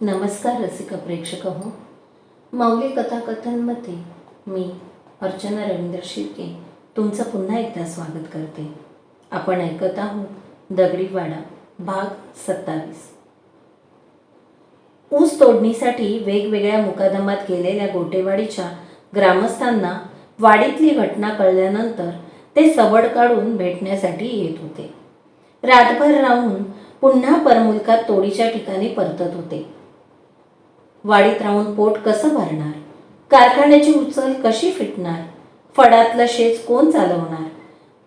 नमस्कार रसिक प्रेक्षक हो. माऊली कथाकथनमध्ये मी अर्चना रवींद्र शिर्के तुमचं पुन्हा एकदा स्वागत करते. आपण ऐकत आहोत दगडीवाडा भाग सत्तावीस. ऊस तोडणीसाठी वेगवेगळ्या मुकादमात गेलेल्या गोटेवाडीच्या ग्रामस्थांना वाडीतली घटना कळल्यानंतर ते सवड काढून भेटण्यासाठी येत होते. रातभर राहून पुन्हा परमुलकात तोडीच्या ठिकाणी परतत होते. वाडीत राहून पोट कसं भरणार? कारखान्याची उचल कशी फिटणार? फडातलं शेज कोण चालवणार?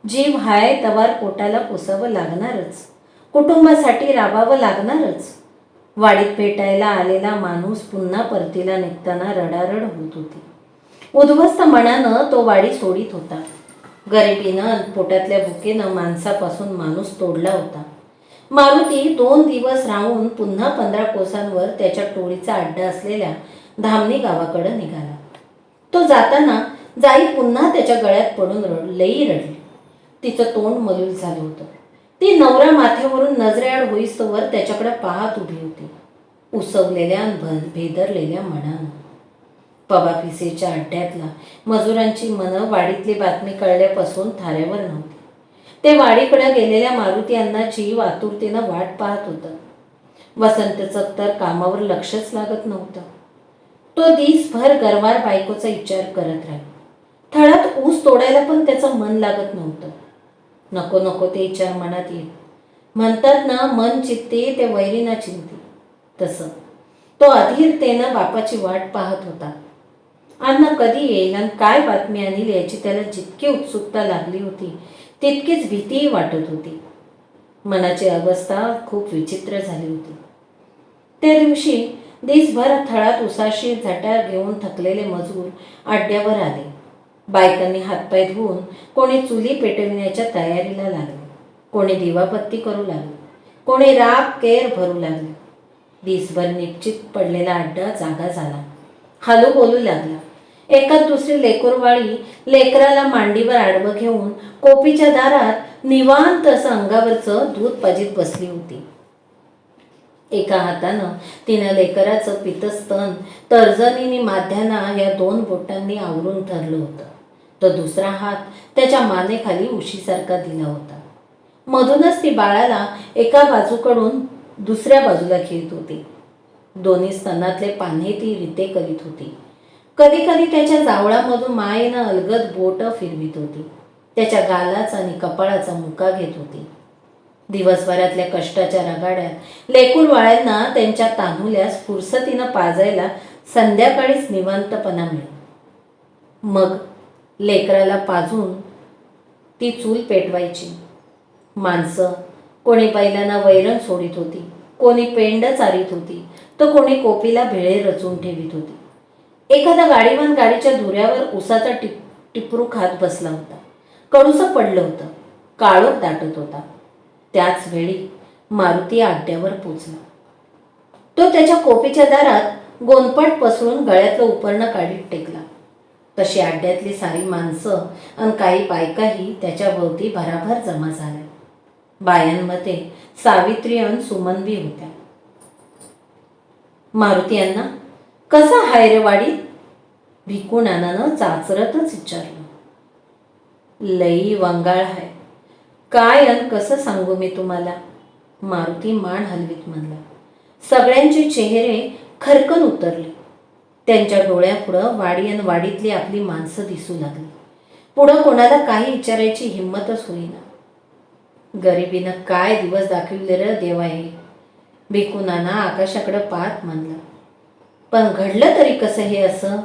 जीव हाय तवार पोटाला पोसावं लागणारच. कुटुंबासाठी राबावं लागणारच. वाडीत भेटायला आलेला माणूस पुन्हा परतीला निघताना रडारड होत होती. उद्ध्वस्त मनानं तो वाडी सोडित होता. गरिबीनं पोटातल्या भुकेनं माणसापासून माणूस तोडला होता. मारुती दोन दिवस राहून पुन्हा पंधरा कोसांवर त्याच्या टोळीचा अड्डा असलेल्या धामणी गावाकडे निघाला. तो जाताना जाई पुन्हा त्याच्या गळ्यात पडून रड लई रडली. तिचं तोंड मलूल झालं होतं. ती नवरा माथ्यावरून नजरेआड होईस्तोवर त्याच्याकडे पाहत उभी होती. उसवलेल्या भ- भेदरलेल्या मनानं. पवापिसेच्या अड्ड्यातला मजुरांची मनं वाडीतली बातमी कळल्यापासून थाऱ्यावर नव्हती. ते वाडीकडे गेलेल्या मारुती अण्णाची आतुरतेनं वाट पाहत होतं. वसंतचं तर कामावर लक्षच लागत नव्हतं. तो दिसभर गरवार बायकोचा विचार करत राहील. थळात ऊस तोडायला पण त्याचं मन लागत नव्हतं. नको नको ते विचार मनात येत म्हणतात ना मन चित्ते ते वैरीना चिंते. तसं. तो अधीरतेनं बापाची वाट पाहत होता. अण्णा कधी येईल आणि काय बातमी आणील याची त्याला जितकी उत्सुकता लागली होती तितकीच भीतीही वाटत होती. मनाची अवस्था खूप विचित्र झाली होती. त्या दिवशी दिसभर थळात उसाशी झटा घेऊन थकलेले मजूर अड्ड्यावर आले. बायकांनी हातपाय धुवून कोणी चुली पेटविण्याच्या तयारीला लागले. कोणी दिवाबत्ती करू लागले. कोणी राग केर भरू लागले. दिसभर निश्चित पडलेला अड्डा जागा झाला. हालू बोलू लागला. एकात दुसरी लेकरवाळी लेकराला मांडीवर आडवं घेऊन कोपीच्या दारात निवांत असं अंगावरचं दूध पाजीत बसली होती. एका हातानं तिनं लेकराचं पितस्तन तर्जनीनी माध्याना या दोन बोटांनी आवरून धरलं होतं. तर दुसरा हात त्याच्या मानेखाली उशीसारखा दिला होता. मधूनच ती बाळाला एका बाजूकडून दुसऱ्या बाजूला खेळत होती. दोन्ही स्तनातले पाने ती रिते करीत होती. कधी कधी त्याच्या जावळामधून मायेनं अलगद बोट फिरवित होती. त्याच्या गालाचा आणि कपाळाचा मुका घेत होती. दिवसभरातल्या कष्टाच्या रगाड्यात लेकूर वाळ्यांना त्यांच्या तांदुल्यास फुरसतीनं पाजायला संध्याकाळीच निवांतपणा मिळे मग लेकराला पाजून ती चूल पेटवायची. माणसं कोणी बैलांना वैरण सोडित होती कोणी पेंड चारित होती तर कोणी कोपीला भेळे रचून ठेवीत होती. एखादा गाडीवान गाडीच्या धुऱ्यावर उसाचा टिप टिपरू खात बसला होता. कडूसं पडलं होतं. काळोख दाटत होता. त्याच वेळी मारुती आड्ड्यावर पोचला. तो त्याच्या कोपीच्या दारात गोंधपट पसरून गळ्यातलं उपरणं काढीत टेकला. तशी आड्ड्यातली सारी माणसं आणि काही बायकाही त्याच्या भोवती भराभर जमा झाल्या. बायांमध्ये सावित्री आणि सुमनबी होत्या. मारुती यांना कसा हाय रे वाडी? भिकून चाचरतच विचारलं. लई वंगाळ हाय. काय अन कसं सांगू मी तुम्हाला? मारुती मान हलवीत म्हणला. सगळ्यांचे चेहरे खरकन उतरले. त्यांच्या डोळ्यापुढं वाडी अन वाडीतली आपली माणसं दिसू लागली. पुढं कोणाला काही विचारायची हिंमतच होईना. गरिबीनं काय दिवस दाखविले र देवा हे? भिकुनाना आकाशाकडं पाहत म्हणला. पण घडलं तरी कसं हे असं?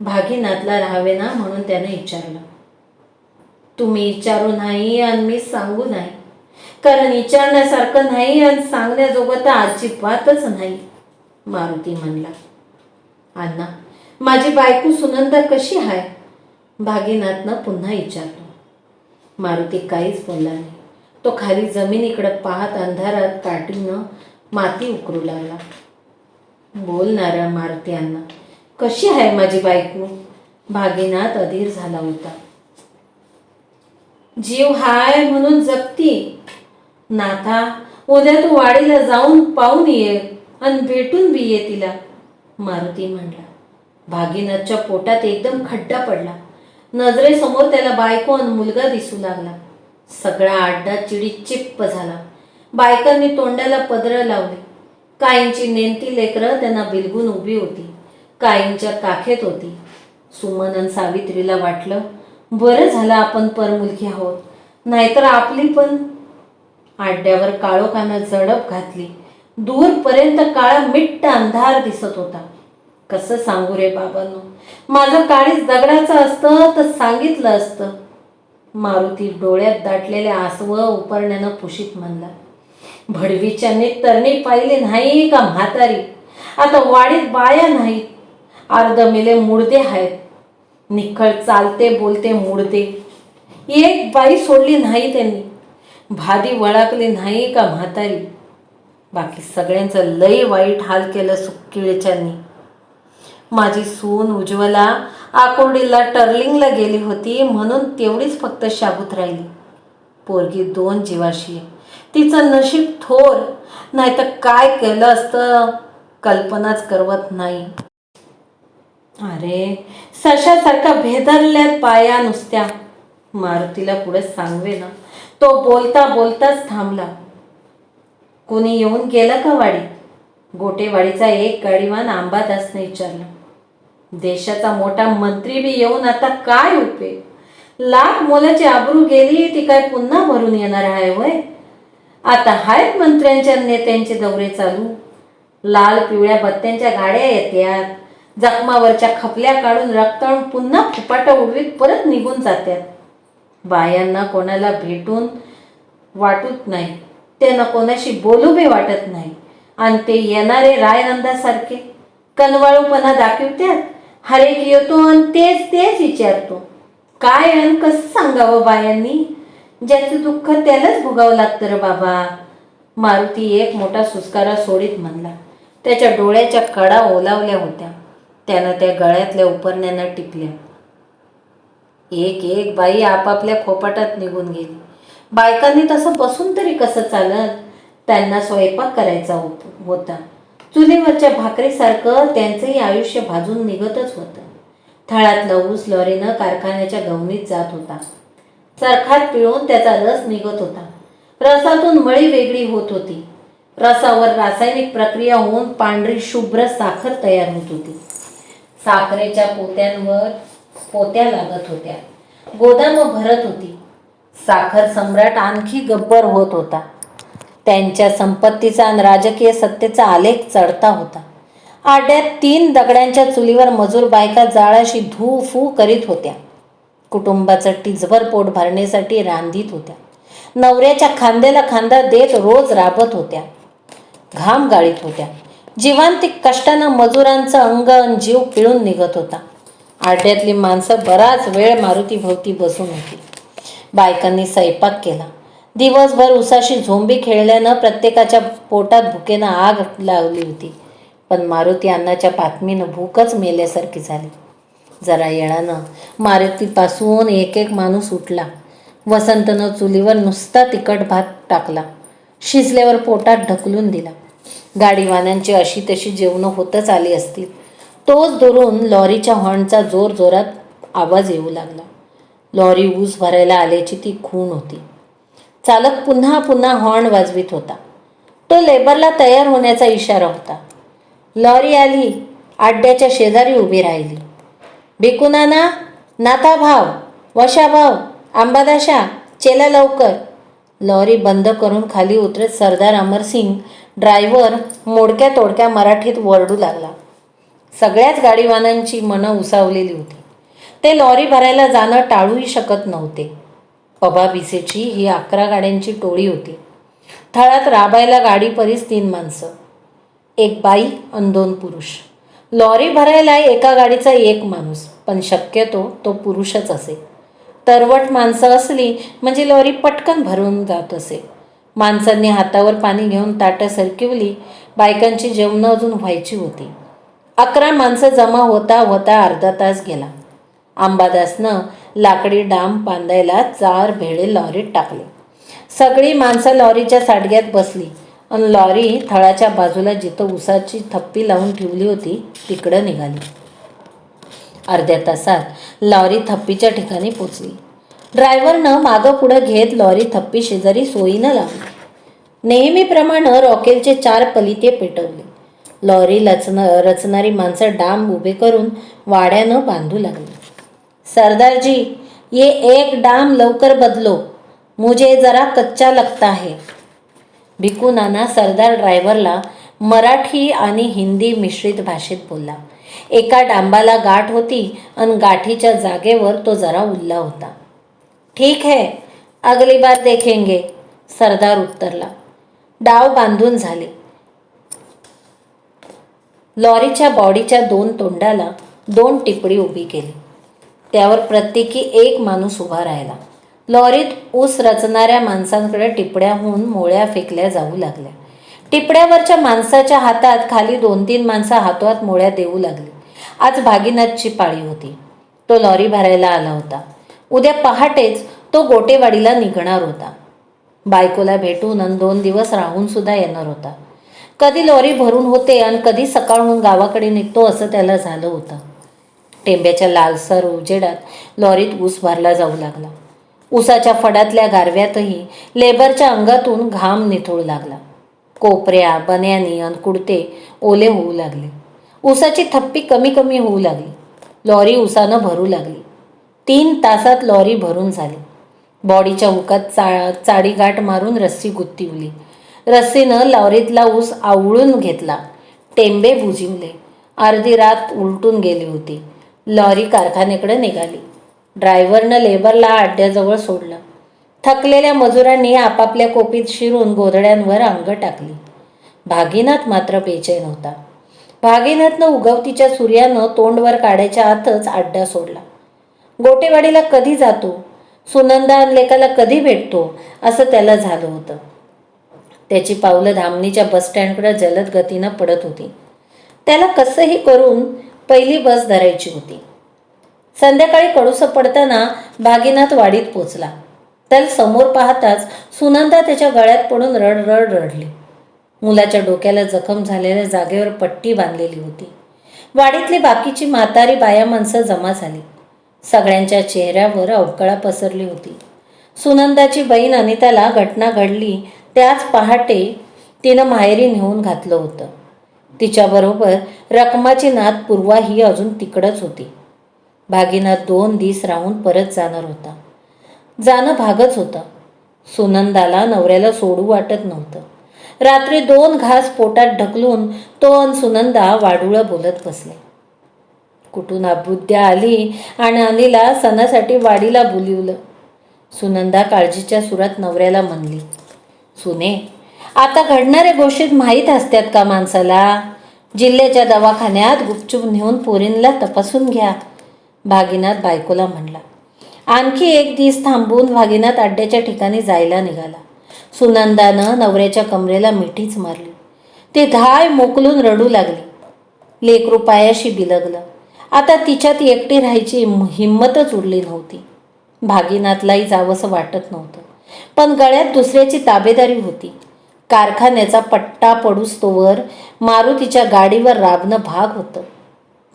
भागीनाथला राहावे ना म्हणून त्यानं विचारलं. तुम्ही विचारू नाही आणि मी सांगू नाही. कारण विचारण्यासारखं नाही आणि सांगण्याजोगं तर अजिबातच नाही मारुती म्हणला. अण्णा माझी बायको सुनंदा कशी आहे भागीनाथनं पुन्हा विचारलं. मारुती काहीच बोलला नाही. तो खाली जमिनीकडं पाहत अंधारात काठीनं माती उकरू लागला. बोलणाऱ्या मारुती अण्णा. कशी आहे माझी बायको? भागीनाथ अधीर झाला होता. जीव हाय म्हणून जगती नाथा उद्या तू वाडीला जाऊन पाहून ये आणि भेटून बी ये तिला मारुती म्हणला. भागीनाथच्या पोटात एकदम खड्डा पडला. नजरेसमोर त्याला बायको आणि मुलगा दिसू लागला. सगळा आड्डा चिडी चिप्प झाला. बायकांनी तोंडाला पदरं लावले. काहींची नेमती लेकरं त्यांना बिलगून उभी होती. काहींच्या काखेत होती. सुमनन सावित्रीला वाटलं बरं झालं आपण परमुलगी आहोत. नाहीतर आपली पण. आड्यावर काळोखानं झडप घातली. दूरपर्यंत काळा मिट्ट अंधार दिसत होता. कसं सांगू रे बाबांनो? माझं काळीच दगडाचं असतं तर सांगितलं असतं. मारुती डोळ्यात दाटलेले आसवं उपरण्यानं पुशीत म्हणला. भडवीच्याने तरणे पाहिले नाही का म्हातारी? आता वाडीत बाया नाहीत. अर्ध मेले मुडदे आहेत. निखळ चालते बोलते मुडदे. एक बाई सोडली नाही त्यांनी. भादी वळाकली नाही का म्हातारी? बाकी सगळ्यांचं लई वाईट हाल केलं सुक्किळेच्यांनी. माझी सून उज्ज्वला आकुर्डीला टर्लिंगला गेली होती म्हणून तेवढीच फक्त शाबूत राहिली. पोरगी दोन जीवाशी आहे. तिचं नशीब थोर नाही तर काय केलं असतं? कल्पनाच करवत नाही. अरे सशासारखा भेदरल्यात पाया नुसत्या. मारुतीला पुढे सांगवे ना. तो बोलता बोलताच थांबला. कोणी येऊन गेलं का वाडी? गोटेवाडीचा एक गाडीवान आंबादासने विचारलं. देशाचा मोठा मंत्री बी येऊन आता काय उपयोग लाख मोलाची आबरू गेली ती काय पुन्हा भरून येणार आहे वय? आता आहेत मंत्र्यांच्या नेत्यांचे दौरे चालू. लाल पिवळ्या बत्त्यांच्या गाड्या येत्यात. जखमावरच्या खपल्या काढून रक्ताळून पुन्हा फुपाटा उडवीत परत निघून जात्यात. बायांना कोणाला भेटून वाटत नाही. त्यांना कोणाशी बोलू बी वाटत नाही. आणि ते येणारे रायनंदासारखे कनवाळूपणा दाखवत्यात. हरेक येतो आणि तेच तेच विचारतो. काय आणि कसं सांगावं बायांनी? ज्याचं दुःख त्यालाच भोगावं लागतं रे बाबा. मारुती एक मोठा सुस्कारा सोडीत म्हणला. त्याच्या डोळ्याच्या कडा ओलावल्या होत्या. त्यानं त्या गळ्यातल्या उपरण्यानं टिपल्या. एक एक बाई आपापल्या खोपाटात निघून गेली. बायकांनी तसं बसून तरी कसं चालत? त्यांना स्वयंपाक करायचा होत होता. चुलीवरच्या भाकरीसारखं त्यांचंही आयुष्य भाजून निघतच होतं. थळातला ऊस लॉरीनं कारखान्याच्या गवणीत जात होता. चरखात पिळून त्याचा रस निघत होता. रसातून मळी वेगळी होत होती. रसावर रासायनिक प्रक्रिया होऊन पांढरी शुभ्र साखर तयार होत होती. साखरेच्या पोत्यांवर पोत्या लागत होत्या. गोदामं भरत होती. साखर सम्राट आणखी गब्बर होत होता. त्यांच्या संपत्तीचा आणि राजकीय सत्तेचा आलेख चढता होता. आड्यात तीन दगडांच्या चुलीवर मजूर बायका जाळाशी धू फू करीत होत्या. कुटुंबाचं टिचभर पोट भरण्यासाठी रांधीत होत्या. नवऱ्याच्या खांद्याला खांदा देत रोज राबत होत्या. घाम गाळीत होत्या. जीवांतिक कष्टानं मजुरांचं अंग आणि जीव पिळून निघत होता. आड्यातली माणसं बराच वेळ मारुतीभोवती बसून होती. बायकांनी स्वयंपाक केला. दिवसभर उसाशी झोंबी खेळल्यानं प्रत्येकाच्या पोटात भुकेनं आग लावली होती. पण मारुती अन्नाच्या बातमीनं भूकच मेल्यासारखी झाली. जरा येळानं मारुतीपासून एक एक माणूस उठला. वसंतनं चुलीवर नुसता तिखट भात टाकला. शिजल्यावर पोटात ढकलून दिला. गाडीवाल्यांची अशी तशी जेवणं होतच आली असतील. तोच धरून लॉरीच्या हॉर्नचा जोर जोरात आवाज येऊ लागला. लॉरी ऊस भरायला आल्याची ती खूण होती. चालक पुन्हा पुन्हा हॉर्न वाजवीत होता. तो लेबरला तयार होण्याचा इशारा होता. लॉरी आली. आड्याच्या शेजारी उभी राहिली. भिकुनाना नाता भाव वशा भाव आंबादाशा चेला लवकर. लॉरी बंद करून खाली उतरत सरदार अमरसिंग ड्रायव्हर मोडक्या तोडक्या मराठीत वरडू लागला. सगळ्याच गाडीवानांची मनं उसावलेली होती. ते लॉरी भरायला जाणं टाळूही शकत नव्हते. पबा बिसेची ही अकरा गाड्यांची टोळी होती. थळात राबायला गाडी परीस तीन माणसं. एक बाई आणि दोन पुरुष. लॉरी भरायला एका गाडीचा एक माणूस पण शक्यतो तो पुरुषच असे. तरवट माणसं असली म्हणजे लॉरी पटकन भरून जात असे. माणसांनी हातावर पाणी घेऊन ताटं सरकिवली बायकांची जेवणं अजून व्हायची होती. अकरा माणसं जमा होता होता अर्धा तास गेला. आंबादासनं लाकडी डाम बांधायला चार भेळे लॉरीत टाकले. सगळी माणसं लॉरीच्या साडग्यात बसली. आणि लॉरी थळाच्या बाजूला जिथं उसाची थप्पी लावून ठेवली होती तिकडं निघाली. अर्ध्या तासात लॉरी थप्पीच्या ठिकाणी पोचली. ड्रायव्हरनं मागं पुढं घेत लॉरी थप्पी शेजारी सोयीनं लावली. नेहमीप्रमाणे रॉकेलचे चार पलिते पेटवले. लॉरी लचन रचणारी माणसं डांब उभे करून वाड्यानं बांधू लागली. सरदारजी ये एक डाम लवकर बदलो. मुझे जरा कच्चा लगता है. भिकू नाना सरदार ड्रायव्हरला मराठी आणि हिंदी मिश्रित भाषेत बोलला. एका डांबाला गाठ होती आणि गाठीच्या जागेवर तो जरा उल्ला होता. ठीक है अगली बार देखेंगे सरदार उत्तरला. डाव बांधून झाले. लॉरीच्या बॉडीच्या दोन तोंडाला दोन टिपडी उभी केली. त्यावर प्रत्येकी एक माणूस उभा राहिला. लॉरीत ऊस रचणाऱ्या माणसांकडे टिपड्याहून मोळ्या फेकल्या जाऊ लागल्या. टिपड्यावरच्या माणसाच्या हातात खाली दोन तीन माणसं हातोहात मोळ्या देऊ लागली. आज भागीनाथची पाळी होती. तो लॉरी भरायला आला होता. उद्या पहाटेच तो गोटेवाडीला निघणार होता. बायकोला भेटून आणि दोन दिवस राहून सुद्धा येणार होता. कधी लॉरी भरून होते आणि कधी सकाळहून गावाकडे निघतो असं त्याला झालं होतं. टेंब्याच्या लालसर उजेडात लॉरीत ऊस भरला जाऊ लागला. उसाच्या फडातल्या गारव्यातही लेबरच्या अंगातून घाम निथळू लागला. कोपऱ्या बन्यानी आणि कुडते ओले होऊ लागले. उसाची थप्पी कमी कमी होऊ लागली. लॉरी ऊसानं भरू लागली. तीन तासात लॉरी भरून झाली. बॉडीच्या हुकात चा चाडीगाठ मारून रस्सी गुत्तिवली रस्सीनं लॉरीतला ऊस आवळून घेतला. टेंबे बुजिवले अर्धी रात उलटून गेली होती. लॉरी कारखान्याकडे निघाली. ड्रायव्हरनं लेबरला अड्ड्याजवळ सोडलं. थकलेल्या मजुरांनी आपापल्या कोपीत शिरून गोधड्यांवर अंग टाकली. भागीनाथ मात्र बेचैन होता. भागीनाथनं उगवतीच्या सूर्यानं तोंडवर काढायच्या आतच अड्डा सोडला. गोटेवाडीला कधी जातो? सुनंदा आणि लेकाला कधी भेटतो? असं त्याला झालं होतं. त्याची पावलं धामणीच्या बसस्टँडकडे जलद गतीनं पडत होती. त्याला कसंही करून पहिली बस धरायची होती. संध्याकाळी कडूस पडताना भागीनाथ वाडीत पोचला. त्याला समोर पाहताच सुनंदा त्याच्या गळ्यात पडून रड रड रडली. मुलाच्या डोक्याला जखम झालेल्या जागेवर पट्टी बांधलेली होती. वाडीतली बाकीची म्हातारी बाया माणसं जमा झाली. सगळ्यांच्या चेहऱ्यावर अवकळा पसरली होती. सुनंदाची बहीण अनिताला घटना घडली त्याच पहाटे तिनं माहेरी नेऊन घातलं होतं. तिच्याबरोबर रकमाची नात पूर्वा ही अजून तिकडंच होती. भागीनाथ दोन दिस राहून परत जाणार होता. जाणं भागच होतं. सुनंदाला नवऱ्याला सोडू वाटत नव्हतं. रात्री दोन घास पोटात ढकलून तो अन सुनंदा वाडुळं बोलत बसले. कुठून अबुद्ध्या आली आणि अनिला सणासाठी वाडीला बोलिवलं. सुनंदा काळजीच्या सुरात नवऱ्याला म्हणली सुने आता घडणाऱ्या गोष्टीत माहीत असतात का माणसाला? जिल्ह्याच्या दवाखान्यात गुपचूप नेऊन पोरींला तपासून घ्या. भागीनाथ बायकोला म्हणला आणखी एक दिस थांबून भागीनाथ अड्ड्याच्या ठिकाणी जायला निघाला. सुनंदानं नवऱ्याच्या कमरेला मिठीच मारली. ते धाय मोकलून रडू लागली. लेक पायाशी बिलगलं. आता तिच्यात एकटी राहायची हिंमतच उरली नव्हती. भागीनाथलाही जावंसं वाटत नव्हतं. पण गळ्यात दुसऱ्याची ताबेदारी होती. कारखान्याचा पट्टा पडूस तोवर मारुतीच्या गाडीवर राबणं भाग होतं.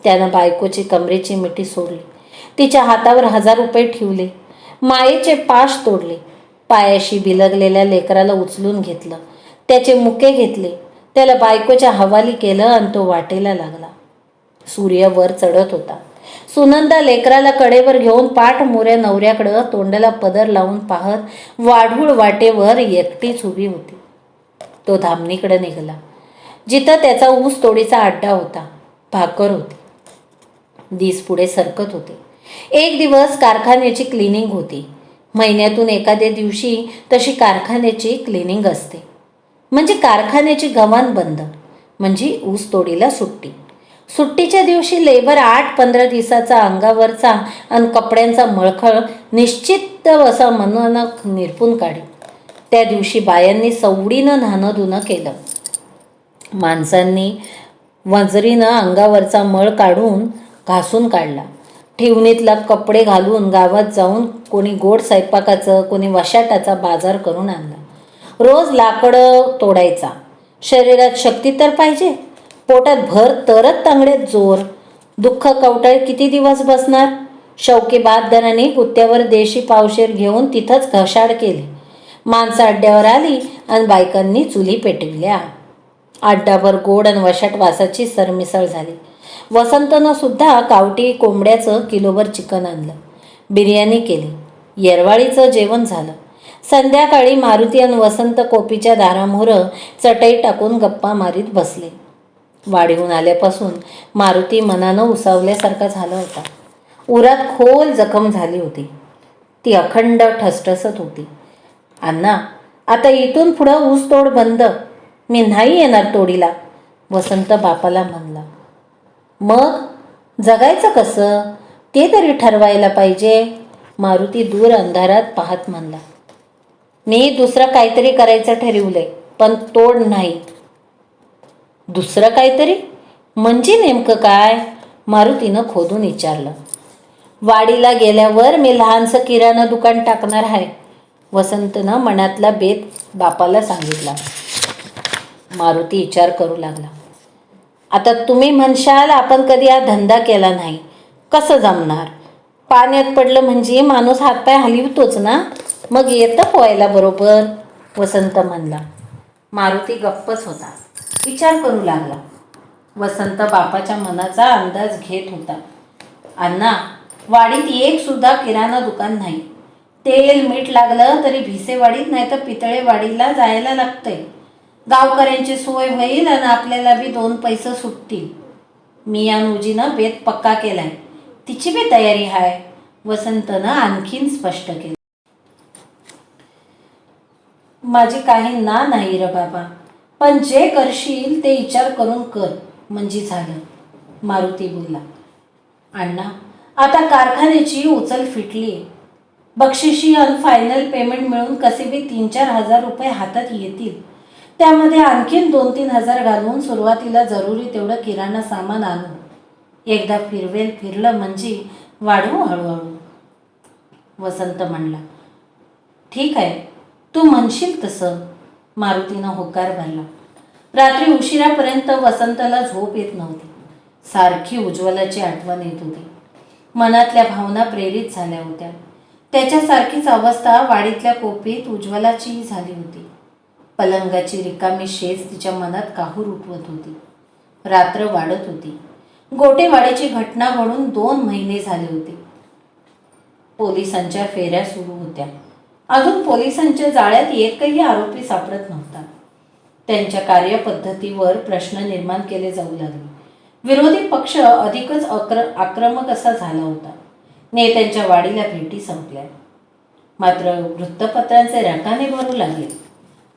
त्यानं बायकोची कमरेची मिठी सोडली. तिच्या हातावर हजार रुपये ठेवले. मायेचे पाश तोडले. पायाशी बिलगलेल्या लेकराला उचलून घेतलं. त्याचे मुके घेतले. त्याला बायकोच्या हवाली केलं आणि तो वाटेला लागला. सूर्य वर चढत होता. सुनंदा लेकराला कडेवर घेऊन पाठ मोऱ्या नवऱ्याकडं तोंडाला पदर लावून पाहत वाढूळ वाटेवर एकटीच उभी होती. तो धामणीकडे निघाला. जिथं त्याचा ऊस तोडीचा अड्डा होता. भाकर होती. दिस पुढे सरकत होते. एक दिवस कारखान्याची क्लिनिंग होती. महिन्यातून एखाद्या दिवशी तशी कारखान्याची क्लिनिंग असते. म्हणजे कारखान्याची गव्हाण बंद म्हणजे ऊस तोडीला सुट्टी. सुट्टीच्या दिवशी लेबर आठ पंधरा दिवसाचा अंगावरचा आणि कपड्यांचा मळखळ निश्चित असा मननक निरपून काढे. त्या दिवशी बायांनी सवडीनं न्हाणं धुणं केलं. माणसांनी वजरीनं अंगावरचा मळ काढून घासून काढला. ठेवणीतला कपडे घालून गावात जाऊन कोणी गोड स्वयंपाकाचं कोणी वशाटाचा बाजार करून आणला. रोज लाकडं तोडायचा. शरीरात शक्ती तर पाहिजे. पोटात भर तरच तांगड्यात जोर. दुःख कवटाळ किती दिवस बसणार? शौकी बहादरांनी कुत्त्यावर देशी पावशेर घेऊन तिथंच घशाड केली. माणसं अड्ड्यावर आली आणि बायकांनी चुली पेटविल्या. अड्डाभर गोड आणि वशाट वासाची सरमिसळ झाली. वसंतनं सुद्धा कावटी कोंबड्याचं किलोभर चिकन आणलं. बिर्याणी केली. येरवाळीचं जेवण झालं. संध्याकाळी मारुती आणि वसंत कोपीच्या दारामोरं चटई टाकून गप्पा मारीत बसले. वाढीहून आल्यापासून मारुती मनानं उसावल्यासारखा झाला होता. उरात खोल जखम झाली होती. ती अखंड ठसठसत होती. अण्णा आता इथून पुढं ऊसतोड बंद. मी नाही येणार तोडीला वसंत बापाला म्हणला. मग जगायचं कसं? ते तरी ठरवायला पाहिजे. मारुती दूर अंधारात पाहत म्हणला. मी दुसरं काहीतरी करायचं ठरवलंय पण तोड नाही. दुसरं काहीतरी? म्हणजे नेमकं काय? मारुतीनं खोदून विचारलं. वाडीला गेल्यावर मी लहानसं किराणा दुकान टाकणार आहे वसंतनं मनातला बेत बापाला सांगितला. मारुती विचार करू लागला. आता तुम्ही म्हणशाल आपण कधी हा धंदा केला नाही. कसं जमणार? पाण्यात पडलं म्हणजे माणूस हातपाय हलवतोच ना? मग येतं पोहायला बरोबर वसंत म्हणला. मारुती गप्पच होता. विचार करू लागला. वसंत बापाच्या मनाचा अंदाज घेत होता. अण्णा वाडीत एक सुद्धा किराणा दुकान नाही. तेल मीठ लागलं तरी भिसेवाडीत नाही तर पितळेवाडीला जायला लागतंय. गावकऱ्यांची सोय होईल आणि आपल्याला बी दोन पैसे सुटतील. मी या नुजीनं बेत पक्का केलाय. तिची बी तयारी आहे वसंतनं आणखीन स्पष्ट केलं. माझी काही ना नाही र बाबा. पण जे करशील ते विचार करून कर म्हणजे झालं. मारुती बोलला. अण्णा आता कारखान्याची उचल फिटली. बक्षिशी आणि फायनल पेमेंट मिळून कसे बी तीन चार हजार रुपये हातात येतील. त्यामध्ये आणखीन दोन तीन हजार घालून सुरुवातीला जरुरी तेवढं किराणा सामान आणू. एकदा फिरवेल फिरलं म्हणजे वाढवू हळूहळू. वसंत म्हणला ठीक आहे तू म्हणशील तसं. मारुतीनं होकार भरला. रात्री उशिरापर्यंत वसंतला झोप येत नव्हती. सारखी उज्ज्वलाची आठवण येत होती. मनातल्या भावना प्रेरित झाल्या होत्या. त्याच्यासारखीच अवस्था वाडीतल्या कोपीत उज्ज्वलाचीही झाली होती. पलंगाची रिकामी शेज तिच्या मनात काहूर उठवत होती. रात्र वाढत होती. गोटेवाड्याची घटना घडून दोन महिने झाले होते. पोलिसांच्या फेऱ्या सुरू होत्या. अजून पोलिसांच्या जाळ्यात एकही आरोपी सापडत नव्हता. त्यांच्या कार्यपद्धतीवर प्रश्न निर्माण केले जाऊ लागले. विरोधी पक्ष अधिकच अक्र आक्रमक असा झाला होता. नेत्यांच्या वाडीला भेटी संपल्या. मात्र वृत्तपत्रांचे रकाने भरू लागले.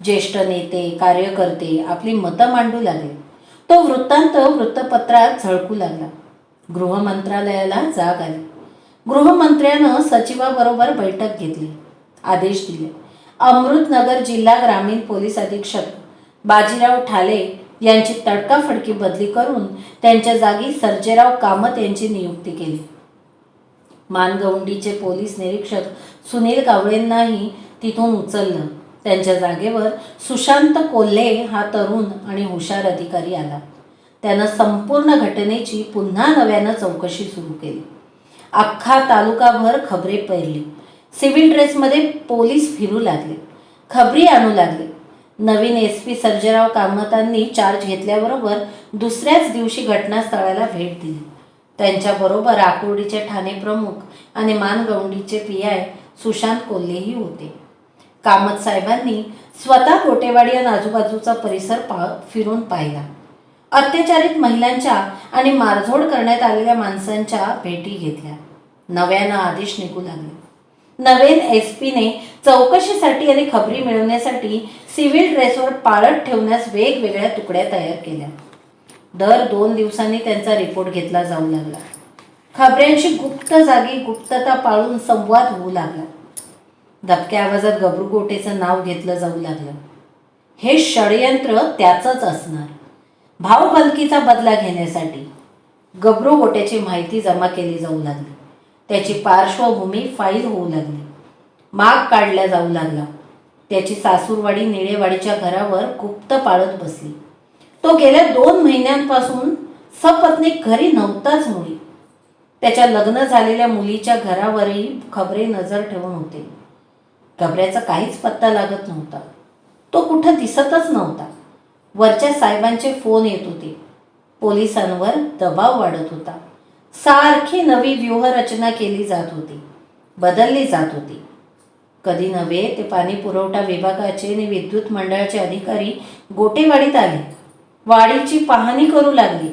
ज्येष्ठ नेते कार्यकर्ते आपली मतं मांडू लागले. तो वृत्तांत वृत्तपत्रात झळकू लागला. गृहमंत्रालयाला जाग आली. गृहमंत्र्यानं सचिवाबरोबर बैठक घेतली. आदेश दिले. अमृतनगर जिल्हा ग्रामीण पोलीस अधीक्षक बाजीराव ठाले यांची तडकाफडकी बदली करून त्यांच्या जागी सर्जेराव कामत यांची नियुक्ती केली. मानगवंडीचे पोलीस निरीक्षक सुनील कावळेंनाही तिथून उचललं. त्यांच्या जागेवर सुशांत कोल्हे हा तरुण आणि हुशार अधिकारी आला. त्यानं संपूर्ण घटनेची पुन्हा नव्यानं चौकशी सुरू केली. अख्खा तालुकाभर खबरे पेरली. सिव्हिल ड्रेसमध्ये पोलीस फिरू लागले. खबरी आणू लागले. नवीन एस पी सर्जेराव कामतांनी चार्ज घेतल्याबरोबर दुसऱ्याच दिवशी घटनास्थळाला भेट दिली. त्यांच्याबरोबर आकुर्डीचे ठाणे प्रमुख आणि मानगवंडीचे पी आय सुशांत कोल्हेही होते. कामत साहेबांनी स्वतः कोटेवाडी आणि आजूबाजूचा परिसर पा फिरून पाहिला. अत्याचारित महिलांच्या आणि मारझोड करण्यात आलेल्या माणसांच्या भेटी घेतल्या. नव्यानं आदेश निघू लागले. नवीन एस पीने चौकशीसाठी आणि खबरी मिळवण्यासाठी सिव्हिल ड्रेसवर पाळत ठेवण्यास वेगवेगळ्या तुकड्या तयार केल्या. दर दोन दिवसांनी त्यांचा रिपोर्ट घेतला जाऊ लागला. खबऱ्यांशी गुप्त जागी गुप्तता पाळून संवाद होऊ लागला. दबक्या आवाजात गबरूगोटेचं नाव घेतलं जाऊ लागलं. हे षडयंत्र त्याचंच असणार. भावबलकीचा बदला घेण्यासाठी गबरू गोट्याची माहिती जमा केली जाऊ लागली. त्याची पार्श्वभूमी फाईल होऊ लागली. माग काढला जाऊ लागला. त्याची सासूरवाडी निळेवाडीच्या घरावर गुप्त पाळत बसली. तो गेल्या दोन महिन्यांपासून सपत्नीक घरी नव्हताच मुली. त्याच्या लग्न झालेल्या मुलीच्या घरावरही खबरे नजर ठेवून होते. घबऱ्याचा काहीच पत्ता लागत नव्हता. तो कुठं दिसतच नव्हता. वरच्या साहेबांचे फोन येत होते. पोलिसांवर दबाव वाढत होता. सारखी नवी व्यूहरचना केली जात होती. बदलली जात होती. कधी नव्हे ते पाणी पुरवठा विभागाचे आणि विद्युत मंडळाचे अधिकारी गोटेवाडीत आले. वाडीची पाहणी करू लागली.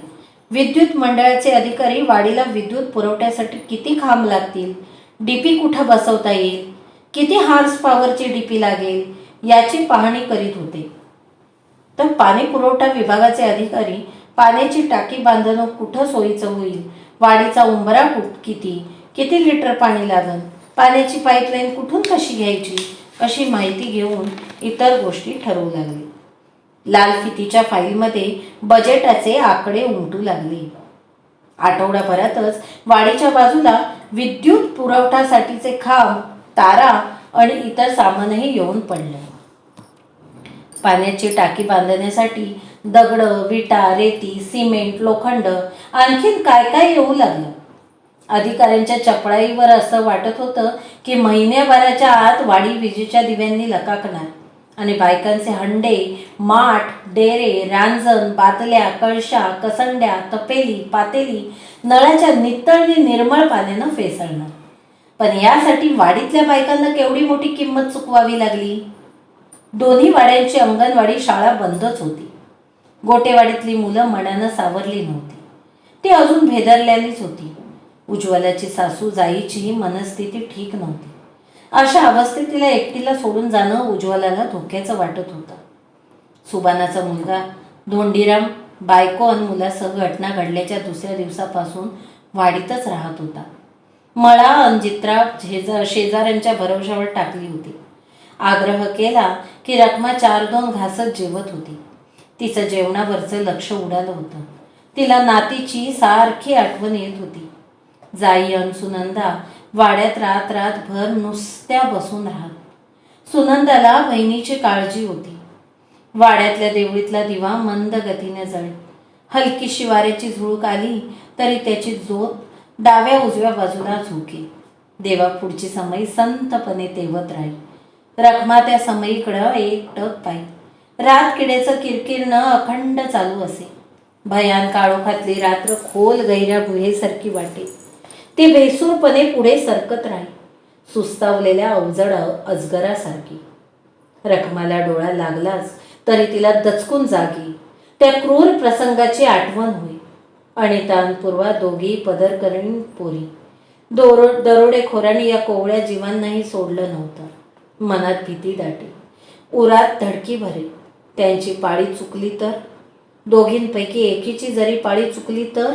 विद्युत मंडळाचे अधिकारी वाडीला विद्युत पुरवठ्यासाठी किती खांब लागतील? डीपी कुठं बसवता येईल? किती हार्स पॉवरची डीपी लागेल याची पाहणी करीत होते. तर पाणी पुरवठा विभागाचे अधिकारी पाण्याची टाकी बांधणं कुठं सोयीचं होईल? वाडीचा उंबरा कुठ किती? किती लिटर पाणी लागेल पाण्याची पाईपलाईन कुठून कशी घ्यायची? अशी माहिती घेऊन इतर गोष्टी ठरवू लागले. लाल फितीच्या फाईलमध्ये बजेटाचे आकडे उमटू लागले. आठवड्याभरातच वाडीच्या बाजूला विद्युत पुरवठासाठीचे खांब तारा आणि इतर सामानही येऊन पडले. पाण्याची टाकी बांधण्यासाठी दगड विटा रेती सिमेंट लोखंड आणखीन काय काय येऊ लागलं? अधिकाऱ्यांच्या चपळाईवर असं वाटत होतं की महिन्याभराच्या आत वाडी विजेच्या दिव्यांनी लकाकणार आणि बायकांचे हंडे माठ डेरे रांजण बातल्या कळशा कसंड्या तपेली पातेली नळाच्या नितळणी निर्मळ पाण्यानं फेसळणार पण यासाठी वाडीतल्या बायकांना केवढी मोठी किंमत चुकवावी लागली? दोन्ही वाड्यांची अंगणवाडी शाळा बंदच होती. गोटेवाडीतली मुलं मनानं सावरली नव्हती. ती अजून भेदरलेलीच होती. उज्ज्वलाची सासू जाईची मनस्थिती ठीक नव्हती. अशा अवस्थेत तिला एकटीला सोडून जाणं उज्ज्वलाला धोक्याचं वाटत होतं. सुबानाचा मुलगा धोंडीराम बायको आणि मुलासह घटना घडल्याच्या दुसऱ्या दिवसापासून वाडीतच राहत होता. मळा अंजित्रा झेजा शेजाऱ्यांच्या भरवशावर टाकली होती. आग्रह केला की रखमा चार दोन घासत जेवत होती. तिचं जेवणावरचं लक्ष उडालं होतं. तिला नातीची सारखी आठवण येत होती. जाई अन सुनंदा वाड्यात रात रातभर नुसत्या बसून राहत. सुनंदाला बहिणीची काळजी होती. वाड्यातल्या देवळीतला दिवा मंद गतीने जळ हलकी शिवाऱ्याची झुळूक आली तरी त्याची जोत डाव्या उजव्या बाजूला झुके. देवा पुढची समई संतपणे तेवत राही रखमा त्या समईकडं एक टक पायी. रात किड्याचं किरकिरणं अखंड चालू असे. भयान काळोखातली रात्र खोल गैऱ्या गुहेसारखी वाटे. ती भेसूरपणे पुढे सरकत राही सुस्तावलेल्या अवजड अजगरासारखी. रखमाला डोळा लागलाच तरी तिला दचकून जागी. त्या क्रूर प्रसंगाची आठवण होई आणि तानपूर्वा दोघी पदरकरीण पोरी. दोरो दरोडेखोरांनी या कोवळ्या जीवांनाही सोडलं नव्हतं. मनात भीती दाटी. उरात धडकी भरे त्यांची पाळी चुकली तर? दोघींपैकी एकीची जरी पाळी चुकली तर?